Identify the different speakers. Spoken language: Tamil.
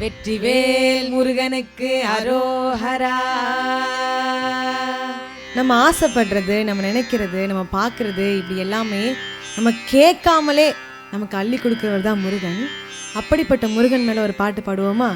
Speaker 1: வெற்றிவேல் முருகனுக்கு அரோஹரா.
Speaker 2: நம்ம ஆசைப்படுறது நம்ம நினைக்கிறது நம்ம பார்க்குறது இப்படி எல்லாமே நம்ம கேட்காமலே நமக்கு அள்ளி கொடுக்குறவர் தான் முருகன். அப்படிப்பட்ட முருகன் மேலே ஒரு பாட்டு பாடுவோமா?